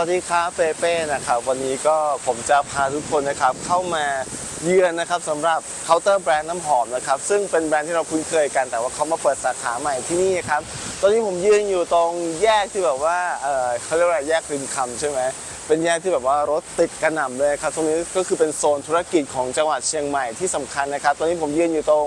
วัสดีครับเปเป้นะครับวันนี้ก็ผมจะพาทุกคนนะครับเข้ามาเยือนนะครับสำหรับเคาน์เตอร์แบรนด์น้ำหอมนะครับซึ่งเป็นแบรนด์ที่เราคุ้นเคยกันแต่ว่าเขามาเปิดสาขาใหม่ที่นี่ครับตอนนี้ผมยืนอยู่ตรงแยกที่แบบว่าเออเขาเรียกว่าอะไรแยกริมคำใช่ไหมเป็นแยกที่แบบว่ารถติดกระหน่ำเลยครับตรงนี้ก็คือเป็นโซนธุรกิจของจังหวัดเชียงใหม่ที่สำคัญนะครับ ตอนนี้ผมยืนอยู่ตรง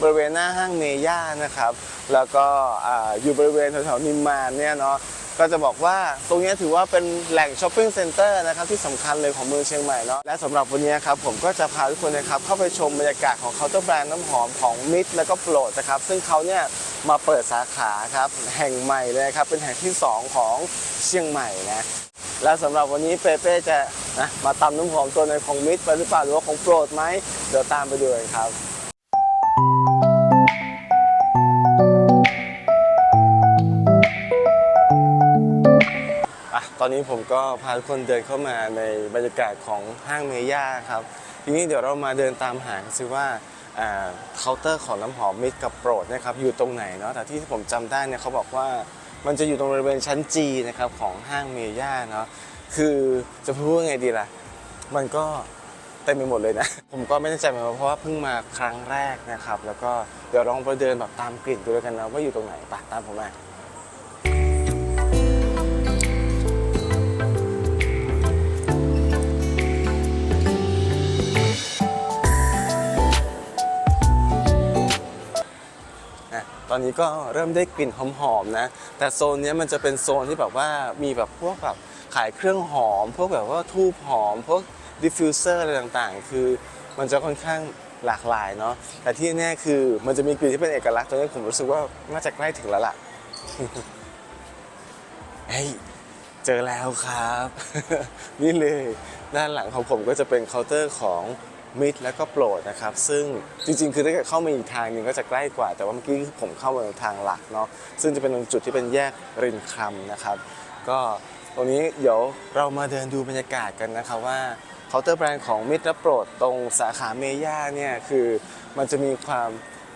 บริเวณหน้าห้างเมย่านะครับแล้วก็อ่าอยู่บริเวณแถวๆนิมมานเนี่ยเนาะ ก็จะบอกว่าตรงนี้ถือว่าเป็นแหล่งช้อปปิ้งเซ็นเตอร์นะครับที่สำคัญเลยของเมืองเชียงใหม่เนาะและสำหรับวันนี้ครับผมก็จะพาทุกคนนะครับเข้าไปชมบรรยากาศของเคาน์เตอร์แบรนด์น้ำหอมของมิตรแล้วก็โปรดนะครับซึ่งเขาเนี่ยมาเปิดสาขาครับแห่งใหม่เลยครับเป็นแห่งที่ 2 ของเชียงใหม่นะและสำหรับวันนี้เปเป้จะนะมาตำน้ำหอมตัวในของมิตรไปหรือเปล่าหรือว่าของโปรดไหมเดี๋ยวตามไปดูกันครับ ตอนนี้ผมก็พาทุกคนเดินเข้ามาในบรรยากาศของห้างเมย่าครับ ทีนี้เดี๋ยวเรามาเดินตามหากันสิว่าเคาน์เตอร์ของน้ำหอมมิตรกับโปรดนะครับอยู่ตรงไหนเนาะแต่ที่ผมจำได้เนี่ยเขาบอกว่ามันจะอยู่ตรงบริเวณชั้นจีนะครับของห้างเมย่าเนาะคือจะพูดว่าไงดีล่ะ มันก็เต็มไปหมดเลยนะ ผมก็ไม่แน่ใจเหมือนกันเพราะว่าเพิ่งมาครั้งแรกนะครับ แล้วก็เดี๋ยวลองไปเดินแบบตามกลิ่นดูแล้วกันนะว่าอยู่ตรงไหนปะตามผมมา ตอนนี้ก็เริ่มได้กลิ่นหอมๆนะ แต่โซนนี้มันจะเป็นโซนที่แบบว่ามีแบบพวกแบบขายเครื่องหอม พวกแบบว่าทูบหอม พวกดิฟฟิวเซอร์อะไรต่างๆ คือมันจะค่อนข้างหลากหลายเนาะ แต่ที่แน่คือมันจะมีกลิ่นที่เป็นเอกลักษณ์ตรงนี้ผมรู้สึกว่าน่าจะใกล้ถึงแล้วล่ะ เฮ้ยเจอแล้วครับ นี่เลยด้านหลังของผมก็จะเป็นเคาน์เตอร์ของ มิดและก็โปรดนะครับ ซึ่งจริงๆ คือถ้าเกิดเข้ามาอีกทางหนึงก็จะใกล้กว่า แต่ว่าเมื่อกี้ผมเข้ามาทางหลักเนาะซึ่งจะเป็นตรงจุดที่เป็นแยกรินคำนะครับ ก็ตรงนี้เดี๋ยวเรามาเดินดูบรรยากาศกันนะครับว่าเคาน์เตอร์แบรนด์ของมิดและโปรดตรงสาขาเมย่าเนี่ยคือมันจะมีความ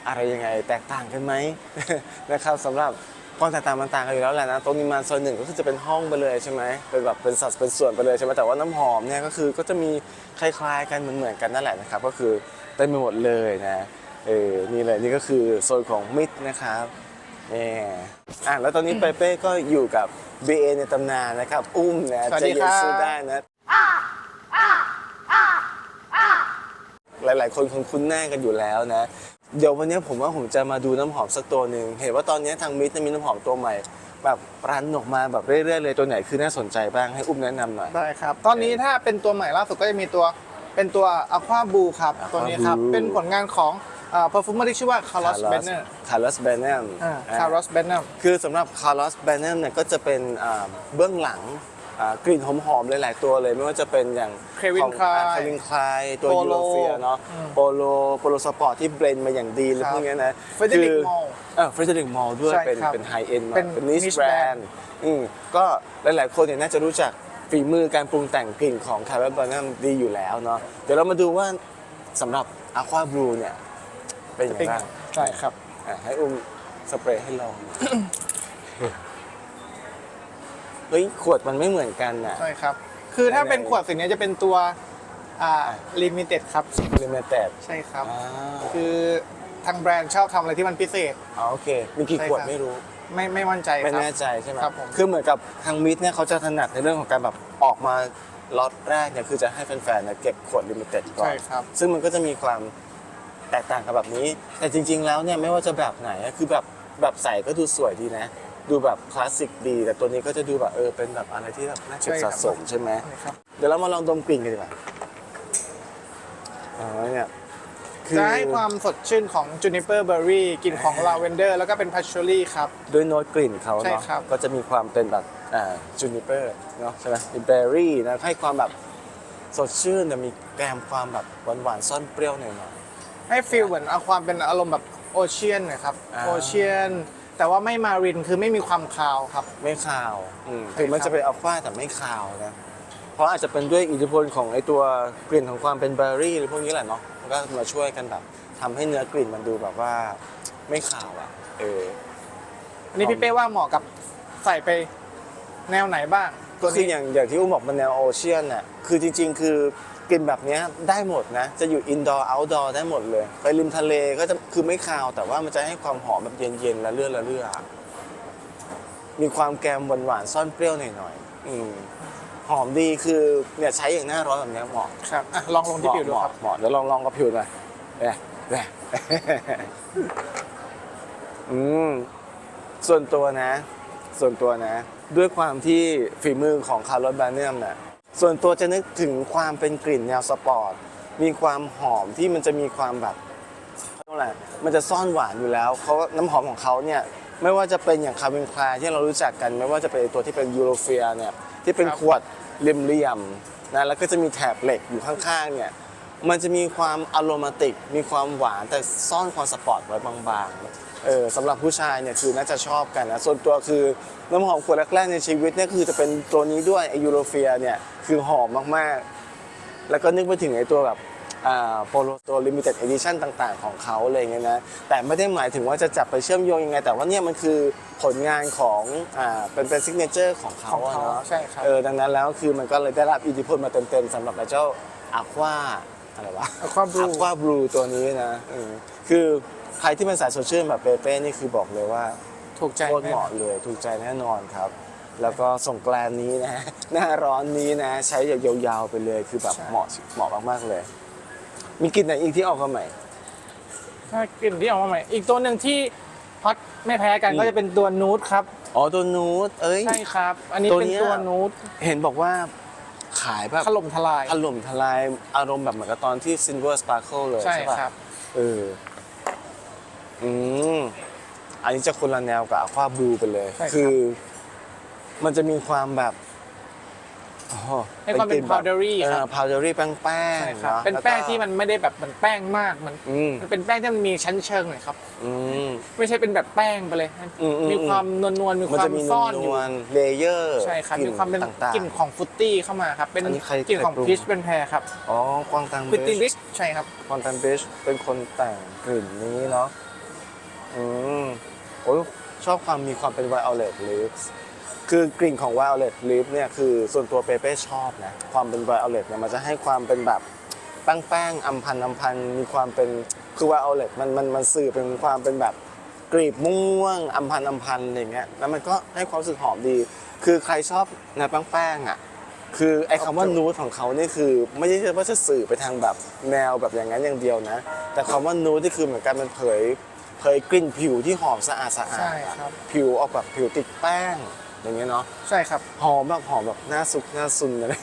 อะไรยังไงแตกต่างกันไหมนะครับสำหรับ ความแตกต่างมันต่างกันอยู่แล้วแหละนะตรงนี้มาโซนหนึ่งก็คือจะเป็นห้องไปเลยใช่ไหมเป็นแบบเป็นสัดเป็นส่วนไปเลยใช่ไหมแต่ว่าน้ำหอมเนี่ยก็คือก็จะมีคล้ายๆกันเหมือนๆกันนั่นแหละนะครับก็คือเต็มไปหมดเลยนะเออนี่เลยนี่ก็คือโซนของมิดนะครับนี่อะแล้วตอนนี้เปเป้ก็อยู่กับ BA ในตำนานนะครับ อุ้มนะสวัสใจดีเย็ครันบสู้ได้นะหลายๆ คนคงคุ้นหน้ากันอยู่แล้วนะ เดี๋ยววันนี้ผมว่าผมจะมาดูน้ำหอมสักตัวหนึ่งเห็นว่าตอนนี้ทางมิตรมีน้ำหอมตัวใหม่ แบบรันออกมาแบบเรื่อยๆเลยตัวไหนคือน่าสนใจบ้างให้อุ้มแนะนำหน่อยได้ครับ ตอนนี้ถ้าเป็นตัวใหม่ล่าสุดก็จะมีตัวเป็นตัว Aqua Blue ครับ Aqua ตัวนี้ครับ Blue เป็นผลงานของเอ่อ perfumer ที่ชื่อว่า Carlos Benner คาร์ลอสเบนเนมอ่า Carlos Benner คือสำหรับคาร์ลอสเบนเนมเนี่ยก็จะเป็นอ่าเบื้องหลังอ่า กลิ่นหอมๆหลายๆตัวเลย ไม่ว่าจะเป็นอย่าง Calvin Klein เควินคลายตัว Polo ยูโรเฟียเนาะอืมโปโลโปโลสปอร์ตที่เบรนด์มาอย่างดีเลยครับพวกเนี้ยนะ Frederic คือ Malle เออเฟรเดริกมอลด้วยใช่เป็นครับเป็นไฮเอ็นมาเป็นเป็นนิช niche แบรน brand ด์อืมก็หลายๆคนเนี่ยน่าจะรู้จักฝีมือการปรุงแต่งกลิ่นของคาร์ลอสเบนเนมดีอยู่แล้วเนาะเดี๋ยวเรามาดูว่าสำหรับอะควาบลูเนี่ยเป็นยังไงบ้างใช่ครับ อะให้อุ้มสเปรย์ให้ลอง เฮ้ยขวดมันไม่เหมือนกันน่ะ ใช่ครับ คือถ้าไหนๆเป็นขวดสีนี้จะเป็นตัวอ่า limited ครับลิมิเต็ดใช่ครับอ่าคือทางแบรนด์ชอบทำอะไรที่มันพิเศษอ๋อโอเค มีกี่ใช่ขวดครับไม่รู้ ไม่ไม่มั่นใจคไม่รับแน่ใจใช่ไหมครับผมคือเหมือนกับทางมิดเนี่ยเขาจะถนัดในเรื่องของการแบบออกมาล็อตแรกเนี่ยคือจะให้แฟนๆเนี่ยเก็บขวดลิมิเต็ดก่อน ใช่ครับ ซึ่งมันก็จะมีความแตกต่างกันแบบนี้ แต่จริง ๆ แล้วเนี่ยไม่ว่าจะแบบไหนอะคือแบบแบบใส่ก็ดูสวยดีนะ ดูแบบคลาสสิกดี แต่ตัวนี้ก็จะดูแบบเออเป็นแบบอะไรที่แบบน่าเก็บใช่ครัสะบสมใช่ไหมใช่ครับเดี๋ยวเรามาลองดมกลิ่นกันดีกว่าอ๋อเนี่ยคือจะให้ความสดชื่นของ juniper berry กลิ่นของ lavender แล้วก็เป็น patchouli ครับ ด้วยโน้ตกลิ่นเขาใช่เนาะครับก็จะมีความเป็นแบบอ่าจูนิเปอร์เนาะใช่ไหมเป็นเบอร์รี่นะให้ความแบบสดชื่นแต่มีแกมความแบบหวานๆซ่อนเปรี้ยวหน่อยให้ฟีลเหมือนเอาความเป็นอารมณ์แบบโอเชียนนะครับอ่าโอเชียน แต่ว่าไม่มารินคือไม่มีความคาวครับๆไม่คาวอืมใช่ถึงมันครับจะเป็นอัลฟาแต่ไม่คาวนะ เพราะอาจจะเป็นด้วยอิทธิพลของไอตัวกลิ่นของความเป็นเบอร์รี่หรือพวกนี้แหละเนาะมันก็มาช่วยกันแบบทำให้เนื้อกลิ่นมันดูแบบว่าไม่ขาวอะ เออ อันนี้พี่เป้ว่าเหมาะกับใส่ไปแนวไหนบ้างก็คืออย่างอย่างที่อุ้มบอกมันแนวโอเชียนน่ะ คือจริง ๆ คือ กลิ่นแบบเนี้ยได้หมดนะ จะอยู่อินดอร์เอาท์ดอร์ได้หมดเลย ไปริมทะเลก็จะคือไม่คาว แต่ว่ามันจะให้ความหอมแบบเย็นๆและเลื่อนละเลื่อมีความแกมหวานๆซ่อนเปรี้ยวหน่อยๆอืมหอมดีคือเนี่ยใช้อย่างหน้าร้อนแบบเนี้ยเหมาะครับอะลองลงที่ผิวดูครับเหมาะเหมาะเดี๋ยวลองลองกับผิวหน่อยเนี่ยเนี่ยอืมส่วนตัวนะ ส่วนตัวนะ ด้วยความที่ฝีมือของคาร์ลอสบาเนียมเนี่ย ส่วนตัวจะนึกถึงความเป็นกลิ่นแนวสปอร์ต มีความหอมที่มันจะมีความแบบเท่าอะไรมันจะซ่อนหวานอยู่แล้วเขาน้ำหอมของเขาเนี่ยไม่ว่าจะเป็นอย่างคาร์เบนคลาที่เรารู้จักกัน ไม่ว่าจะเป็นตัวที่เป็นยูโรเฟียเนี่ยที่เป็นขวดเหลี่ยมๆนะแล้วก็จะมีแถบเหล็กอยู่ข้างๆเนี่ยมันจะมีความอโรมาติก มีความหวานแต่ซ่อนความสปอร์ตไว้บางๆ เออสำหรับผู้ชายเนี่ยคือน่าจะชอบกันนะส่วนตัวคือน้ำหอมขวดแรกๆในชีวิตเนี่ยคือจะเป็นตัวนี้ด้วยไอยูโรเฟียเนี่ยคือหอมมากๆ แล้วก็นึกไปถึงไอตัวแบบโปโลตัวลิมิเต็ดเอดิชันต่างๆ ของเขาอะไรเงี้ยนะแต่ไม่ได้หมายถึงว่าจะจับไปเชื่อมโยงยังไง แต่ว่าเนี่ยมันคือผลงานของอ่าเป็นเป็นซิกเนเจอร์ของเขาของอะเขาเนาะใช่ครับเออดังนั้นแล้วคือมันก็เลยได้รับอิทธิพลมาเต็มๆสำหรับไอ้เจ้าอะควาอะไรวะ Aqua Blue ว่าบลูตัวนี้นะเออคือ ใครที่เป็นสายโซเชียลแบบเปเป้นี่คือบอกเลยว่าถูกใจโคตรเหมาะเลยถูกใจแน่นอนครับ แล้วก็ส่งกรานต์นี้นะหน้าร้อนนี้นะ ใช้ยาวๆไปเลยคือแบบใช่เหมาะเหมาะมากๆเลย มีกลิ่นไหนอีกที่ออกมาใหม่ถ้ากลิ่นที่ออกมาใหม่ อีกตัวหนึ่งที่ฮอตไม่แพ้กันอืมก็จะเป็นตัวนูดครับอ๋อตัวนูตเอ้ยใช่ครับ อันนี้ตัวเป็นเนี้ยตัวนูดเห็นบอกว่าขายแบบถล่มทลายถล่มทลายอารมณ์แบบเหมือนกับตอนที่ Silver Sparkle เลยใช่ใช่ป่ะครับเออ อืมอันนี้จะคนละแนวกับ Aqua Blue ไปเลย ใช่ครับ คือ มันจะมีความแบบอ๋อให้ความเป็น powdery ครับ พาวเดอรี่แป้งแป้งใช่ครับอะเป็นล้วก็แป้งที่มันไม่ได้แบบเหมือนแป้งมากมันอืมมันเป็นแป้งที่มันมีชั้นเชิงหน่อยครับ อืม ไม่ใช่เป็นแบบแป้งไปเลย อืมอืม มีความนวลนวลๆมีมันควาจะมมีซ่อนนอยู่วลเลเยอร์ใช่ครับมีความเป็นต่าง กลิ่นของฟรุตตี้เข้ามาครับ เป็นอันนี้ใครกลิ่นของใครปรุง พีชเป็นแพรครับๆอ๋อกวางตังฟิตเบติ้งชริชใช่ครับ กวางตังเบชเป็นคนแต่งกลิ่นนี้เนาะ อืมโอ้ยชอบความมีความเป็น violet lips คือกลิ่นของ violet lips เนี่ยคือส่วนตัวเปเป้ชอบนะ ความเป็น violet เนี่ยมันจะให้ความเป็นแบบแป้งแป้งๆอัมพันอัมพันมีความเป็นคือ violet มันมันมันสื่อเป็นความเป็นแบบกลีบม่วงอัมพันอัมพันอะไรเงี้ยแล้วมันก็ให้ความรู้สึกหอมดี คือใครชอบแนวแป้งแป้งๆอะคือไอ้คำว่านูดของเขานี่คือ ไม่ใช่ว่าจะสื่อไปทางแบบแนวแบบอย่างนั้นอย่างเดียวนะ แต่คำว่านูดนี่คือเหมือนกันมันเผย เผยกลิ่นผิวที่หอมสะอาดสะอาดใช่ครับ ผิวออกแบบผิวติดแป้งอย่างเงี้ยเนาะใช่ครับ หอมแบบหอมแบบหน้าซุกหน้าซุนอะไร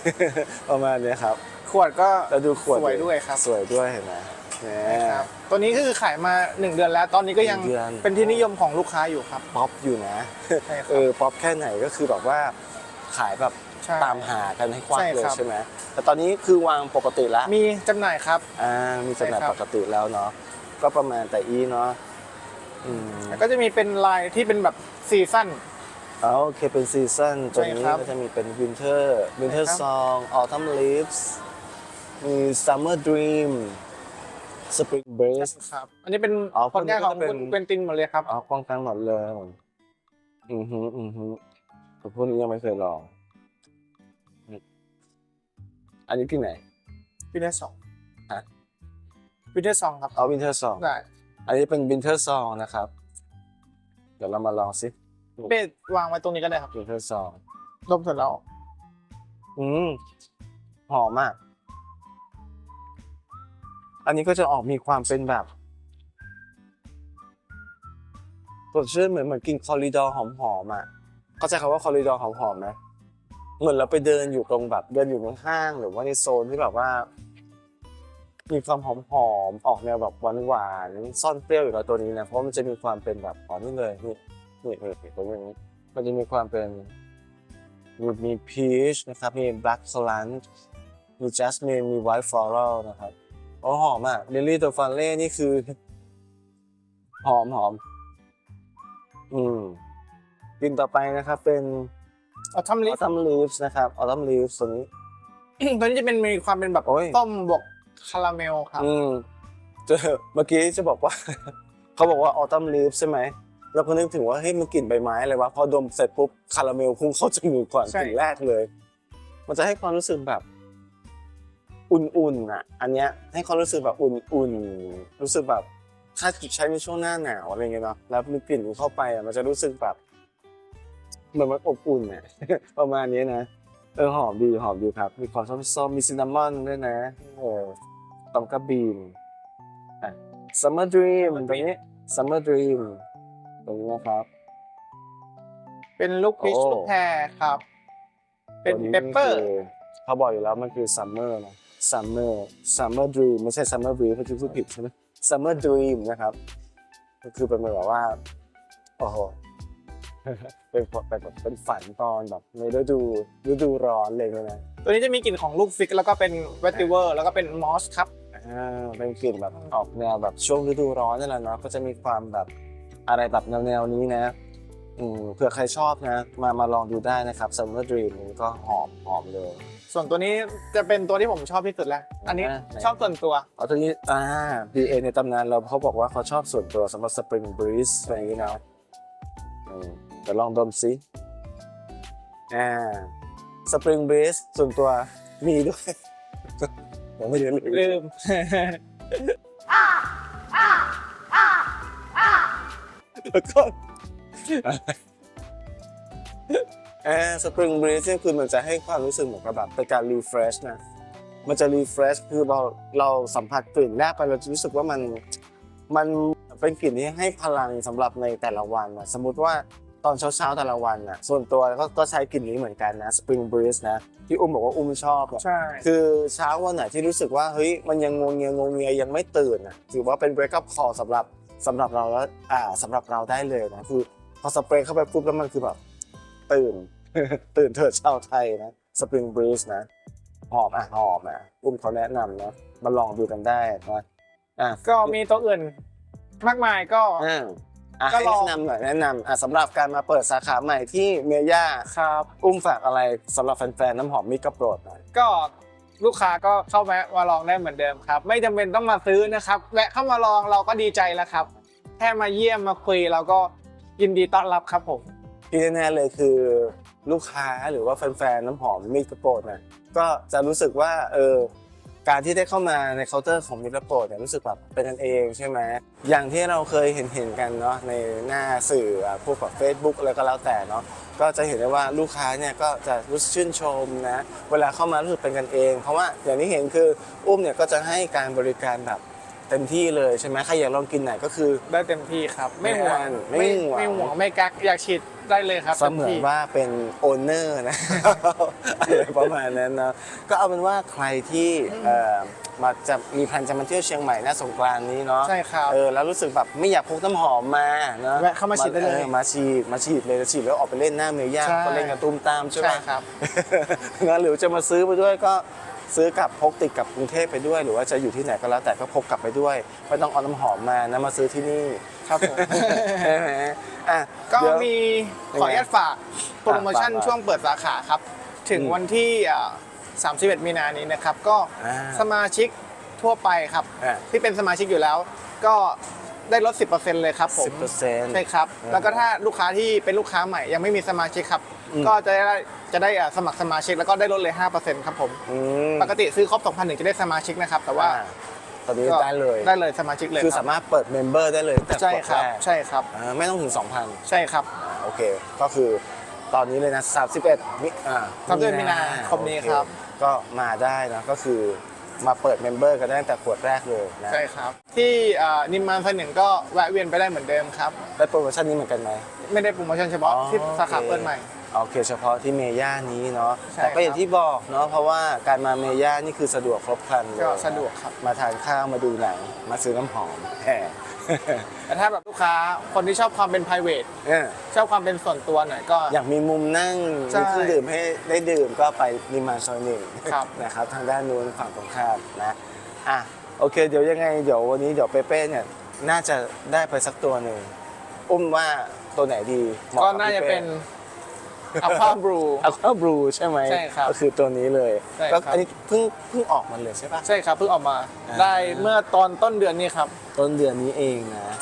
ประมาณเนี้ยครับ ขวดก็แล้วดูขวดสวยด้วยครับ สวยด้วยเห็นไหมเนี่ยนะครับตัวนี้ก็คือขายมา 1 เดือนแล้ว ตอนนี้ก็ยังหนึ่งเดือน เป็นที่นิยมของลูกค้าอยู่ครับ ป๊อปอยู่นะ ใช่ครับเออป๊อปแค่ไหนก็คือแบบว่าขายแบบใช่ตามหากันให้ควักใช่เลยครับ ใช่ไหมแต่ตอนนี้คือวางปกติแล้วมีจำหน่ายครับ อ่ามีจำหน่ายใช่ครับ ปกติแล้วเนาะก็ประมาณแต่อีเนาะ อืมแล้วก็จะมีเป็นลายที่เป็นแบบซีซั่นอ๋อโอเคเป็นซีซั่นตัวนี้ใช่ครับก็จะมีเป็นวินเทอร์วินเทอร์ใช่ครับ ซองออทัมลีฟส์มีซัมเมอร์ดรีมสปริงเบสครับ อันนี้เป็นอ๋อผลงานของพวกนี้ก็จะเป็น คุณเกวนตินหมดเลยครับอ๋อป้องกันหมดเลยอือฮึอือฮึแต่พวกนี้ยังไม่เคยลองอืมอันนี้ที่ไหน วินเทอร์สองฮะ วินเทอร์สองครับเอาวินเทอร์ซองได้ อันนี้เป็นวินเทอร์ซองนะครับ เดี๋ยวเรามาลองสิเบสวางไว้ตรงนี้ก็ได้ครับวินเทอร์ซองดมเสร็จแล้วอืมหอมมาก อันนี้ก็จะออกมีความเป็นแบบสดชื่นเหมือนเหมือนกินคอริดอร์หอมๆอะเข้าใจคำว่าคอริดอร์หอมๆไหมเหมือนเราไปเดินอยู่ตรงแบบเดินอยู่ในห้าง หรือว่าในโซนที่แบบว่า มีความหอมๆออกแนวแบบหวานๆซ่อนเปรี้ยวอยู่กับตัวนี้นะเพราะมันจะมีความเป็นแบบอ๋อนี่เลยนี่นี่นี่นี่ตรงนี้มันจะมีความเป็นมีพีชนะครับมีแบล็กสลันมีจัสมินมีไวท์ฟลอรัลนะครับโอ้หอมอะลิลลี่ตัวฟันเล่นี่คือ หอมหอมอืมกลินต่อไปนะครับ เป็นเอาทำลิอฟอตัมลีฟส์นะครับออตัมลีฟส์ตัวนี้ตัวนี้จะเป็นมีความเป็นแบบโอ้ยต้มบวก คาราเมลครับอืมเจอเมื่อกี้จะบอกว่า เขาบอกว่าออตัมลีฟใช่ไหมเราก็นึกถึงว่าเฮ้ยมันกลิ่นใบไม้อะไรวะพอดมเสร็จปุ๊บคาราเมลพุ่งเข้าจมูกก่อนใช่กลิ่นแรกเลย มันจะให้ความรู้สึกแบบ อุ่นๆอะ อันเนี้ยให้ความรู้สึกแบบอุ่นๆรู้สึกแบบถ้าใช้ในช่วงหน้าหนาวอะไรเงี้ยเนาะแล้วมีกลิ่นเข้าไปอะมันจะรู้สึกแบบเหมือนมันอบอุ่นอะประมาณนี้นะเออหอมดีหอมดีครับ มีความส้มๆมีซินนามอนด้วยนะเออ ตอมกระบีนอะ Summer Dream ตรงนี้ Summer Dream ตรงนี้นะครับ เป็นลูกพีชโอ้ ลูกแพรครับ เป็นตัวเปปเปอร์คืเขาบอกอยู่แล้วมันคือ Summer นะ Summer Summer Dream ไม่ใช่ Summer Dream เมื่อกี้พูดผิดใช่ไหม Summer Dream นะครับ ก็คือเป็นแบบว่า โอ้โห เป็นเป็นแบบเป็นฝันตอนแบบในฤดูฤดูร้อนเลยนะ ตัวนี้จะมีกลิ่นของลูกฟิกแล้วก็เป็นเวติเวอร์ แล้วก็เป็นมอสครับอ่า เป็นกลิ่นแบบออกแนวแบบช่วงฤดูร้อนนั่นแหละเนาะก็จะมีความแบบอะไรแบบแนวๆนี้นะอืมเผื่อใครชอบนะ มามาลองดูได้นะครับ Summer Dream นี่ก็หอมหอมเลย ส่วนตัวนี้จะเป็นตัวที่ผมชอบที่สุดแล้ว อันนี้อ่าไหนชอบส่วนตัวเอาตัวนี้อ่า PA ในตำนานเราเขาบอกว่าเขาชอบส่วนตัวสำหรับ Spring Breeze อะไรอย่างนี้นะอืมเดี๋ยวลองดมซิอ่า Spring Breeze ส่วนตัวมีด้วย ผมไม่ได้ลืมลืมแล้วก็อ่า Spring Breeze เนี่ยคือมันจะให้ความรู้สึกเหมือนกับแบบเป็นการ refresh นะ มันจะ refresh คือเราเราสัมผัสกลิ่นแรกไปเราจะรู้สึกว่ามันมันเป็นกลิ่นที่ให้พลังสำหรับในแต่ละวันนะสมมุติว่า ตอนเช้าๆแต่ละวันนะส่วนตัวก็ก็ใช้กลิ่นนี้เหมือนกันนะ Spring Breeze นะที่อุ้มบอกว่าอุ้มชอบอะใช่ คือเช้าวันไหนที่รู้สึกว่าเฮ้ยมันยังงงเงียงงเงียยังไม่ตื่นอะถือว่าเป็น break up call สำหรับสำหรับเราแล้วอ่าสำหรับเราได้เลยนะคือพอสเปรย์เข้าไปปุ๊บแล้วมันคือแบบตื่น ตื่นเถิดชาวไทยนะ Spring Breeze นะหอมอะหอมอะอุ้มเขาแนะนำนะมาลองดูกันได้นะอะก็มีตัวอื่นมากมายก็ อ่า อะก็ให้ลอง แนะนำหน่อยแนะนำอะสำหรับการมาเปิดสาขาใหม่ที่เมย่าครับ อุ้มฝากอะไรสำหรับแฟนๆน้ำหอมมิกระโปรดหน่อย ก็ลูกค้าก็เข้ามามาลองได้เหมือนเดิมครับ ไม่จำเป็นต้องมาซื้อนะครับแวะเข้ามาลองเราก็ดีใจแล้วครับ แค่มาเยี่ยมมาคุยเราก็ยินดีต้อนรับครับผม ที่แน่ๆเลยคือลูกค้าหรือว่าแฟนๆน้ำหอมมิตรโปรดเนี่ยก็จะรู้สึกว่าเออ การที่ได้เข้ามาในเคาน์เตอร์ของมิตรโปรดเนี่ยรู้สึกแบบเป็นกันเองใช่ไหมอย่างที่เราเคยเห็นเห็นๆกันเนาะในหน้าสื่อพวกแบบเฟซบุ๊กอะไรก็แล้วแต่เนาะก็จะเห็นได้ว่าลูกค้าเนี่ยก็จะรู้สึกชื่นชมนะเวลาเข้ามารู้สึกเป็นกันเอง เพราะว่าอย่างที่เห็นคืออุ้มเนี่ยก็จะให้การบริการแบบ เต็มที่เลยใช่ไหมใครอยากลองกินไหนก็คือ ได้เต็มที่ครับ ไม่ห่วงไม่ห่วง ไม่ห่วงไม่กักอยากฉีดได้เลยครับเสมือนว่าเป็นโอนเนอร์นะอะไรประมาณนั้นนะก็เอาเป็นว่าใครที่เอ่อมาจะมีแพลนจะมาเที่ยวเชียงใหม่หน้าสงกรานต์นี้เนาะใช่ครับเออแล้วรู้สึกแบบไม่อยากพกน้ำหอมมาเนาะแวะเข้ามาฉีดได้เลยออมาฉีดมาฉีดเลยฉีดแล้วออกไปเล่นหน้าเมย่าใช่ก็เล่นกันตุ้มตามใช่ไหมใช่ครับนะหรือจะมาซื้อไปด้วยก็ ซื้อกลับพกติดกับกรุงเทพไปด้วย หรือว่าจะอยู่ที่ไหนก็แล้วแต่ก็พกกลับไปด้วยไม่ต้องเอาน้ำหอมมานะมาซื้อที่นี่ครับผมใช่ไหมอะก็เดี๋ยว มีขออนุญาตฝากโปรโมชั่นฝากช่วงเปิดสาขาครับ ถึงอืมวันที่อ่า31 มีนานี้นะครับ ก็อ่าสมาชิกทั่วไปครับ อ่า ที่เป็นสมาชิกอยู่แล้ว ก็ได้ลด 10%เลยครับผม สิบเปอร์เซ็นต์ ใช่ครับ อ่า แล้วก็ถ้าลูกค้าที่เป็นลูกค้าใหม่ยังไม่มีสมาชิกครับอืม ก็จะได้จะได้อ่าสมัครสมาชิกแล้วก็ได้ลดเลย5%ครับผม อืมปกติซื้อครบ2,000ถึงจะได้สมาชิกนะครับ แต่ว่าอ่ตอนนี้ก็ได้เลยได้เลยสมาชิกเลยคือครัสาบมารถเปิดเมมเบอร์ได้เลยตั้งแต่ใช่ขวดครับแรกใช่ครับ อ่าไม่ต้องถึง 2,000ใช่ครับโอเค ก็คือตอนนี้เลยนะ31มิอ่า31มีนาคมนี้โอเครับก็มาได้นะก็คือมาเปิดเมมเบอร์กันได้ตั้งแต่ขวดแรกเลยนะใช่ครับ ที่อ่านิมมานสหนึ่งก็แวะเวียนไปได้เหมือนเดิมครับ ได้โปรโมชั่นนี้เหมือนกันไหม ไม่ได้โปรโมชั่นเฉพาะอ๋อที่สาขาโอเค เปิดใหม่ โอเคเฉพาะที่เมย่านี้เนาะใช่แต่ก็อย่างครับ ที่บอกเนาะเพราะว่าการมาเมย่านี่คือสะดวกครบครันเลยก็นสะดวกครับ มาทานข้าวมาดูหนังมาซื้อน้ำหอมแหมแต่ถ้าแบบลูกค้าคนที่ชอบความเป็น p r i v a t เนี่ยชอบความเป็นส่วนตัวหน่อยก็ อยากมีมุมนั่งใช่มีเครื่องดื่มให้ได้ดื่มก็ไปนิมานซอยหนึ่งครับ นะครับทางด้านนู้นฝั่งตรงข้ามนะอะโอเค เดี๋ยวยังไงเดี๋ยววันนี้เดี๋ยวเปเป้เนี่ยน่าจะได้ไปสักตัวหนึ่งอุ้มว่าตัวไหนดีเหมก็บน่าจะพี่ป้เป็น อัลฟาบรู อัลฟาบลูใช่ไหมใช่ครับก็คือตัวนี้เลยใช่ก็ครับอันนี้เพิ่งเพิ่งออกมาเลยใช่ปะ ใช่ครับเพิ่งออกมา อ่า ได้เมื่อตอนต้นเดือนนี้ครับ ต้นเดือนนี้เองนะ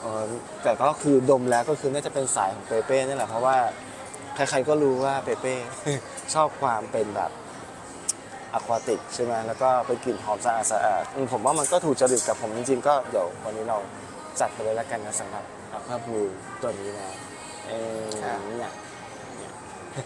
เออแต่ก็คือดมแล้วก็คือน่าจะเป็นสายของเปเป้นี่แหละเพราะว่าใครๆก็รู้ว่าเปเป้ ชอบความเป็นแบบอะควาติกใช่ไหมแล้วก็เป็นกลิ่นหอมสะอาดสะอาดอืมผมว่ามันก็ถูกจริตกับผมจริงๆ ก็เดี๋ยววันนี้เราจัดไปเลยแล้วกันนะสำหรับอัควาบลูตัวนี้นะเออครับ เนี่ย อะ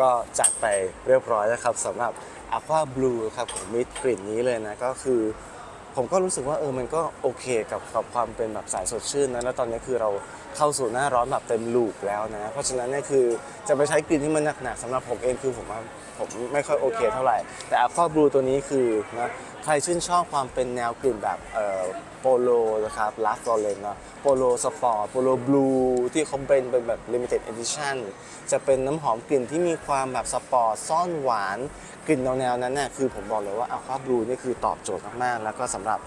ก็จัดไปเรียบร้อยแล้วครับสำหรับ Aqua Blue ครับของมิดกลิ่นนี้เลยนะก็คือ ผมก็รู้สึกว่าเออมันก็โอเคกับกับความเป็นแบบสายสดชื่นนะแล้วตอนนี้คือเราเข้าสู่หน้าร้อนแบบเต็มลูกแล้วนะ เพราะฉะนั้นเนี่ยคือจะไปใช้กลิ่นที่มันหนักๆสำหรับผมเองคือผมว่าผมไม่ค่อยโอเคเท่าไหร่ แต่ Aqua Blue ตัวนี้คือนะ ใครชื่นชอบความเป็นแนวกลิ่นแบบเอ่อโปโลนะครับลาฟลอเรนเนาะโปโลสปอร์ตโปโลบลูที่เขาเป็นเป็นแบบ limited edition จะเป็นน้ำหอมกลิ่นที่มีความแบบสปอร์ตซ่อนหวานกลิ่นแนวๆนั้นน่ะคือผมบอกเลยว่า Aqua Blue นี่คือตอบโจทย์มากๆ แล้วก็สำหรับ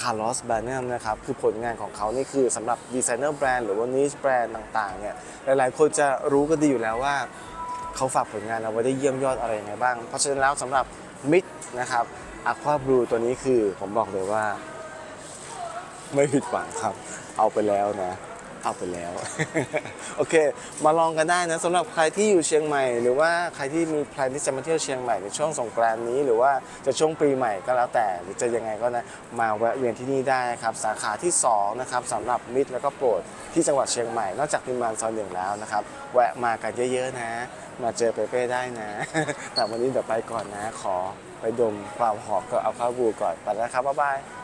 คาร์ลอสแบรนเนมนะครับคือผลงานของเขานี่คือสำหรับดีไซเนอร์แบรนด์หรือว่านิชแบรนด์ต่างๆเนี่ยหลายๆคนจะรู้กันดีอยู่แล้วว่าเขาฝากผลงานเอาไว้ได้เยี่ยมยอดอะไรยังไงบ้าง เพราะฉะนั้นแล้วสำหรับมิดนะครับ Aqua Blue ตัวนี้คือผมบอกเลยว่า ไม่ผิดหวังครับ เอาไปแล้วนะ เอาไปแล้ว โอเค มาลองกันได้นะสำหรับใครที่อยู่เชียงใหม่ หรือว่าใครที่มีแพลนที่จะมาเที่ยวเชียงใหม่ในช่วงสงกรานต์นี้ หรือว่าจะช่วงปีใหม่ก็แล้วแต่หรือจะยังไงก็นะมาแวะเวียนที่นี่ได้ครับ สาขาที่สองนะครับสำหรับมิตรแล้วก็โปรดที่จังหวัดเชียงใหม่นอกจากพิมานซอยหนึ่งแล้วนะครับแวะมากันเยอะๆนะ มาเจอเปเป้ได้นะ แต่วันนี้เดี๋ยวไปก่อนนะขอ ไปดมความหอมกับอัลฟาบูก่อนไปแล้วครับบ๊ายบาย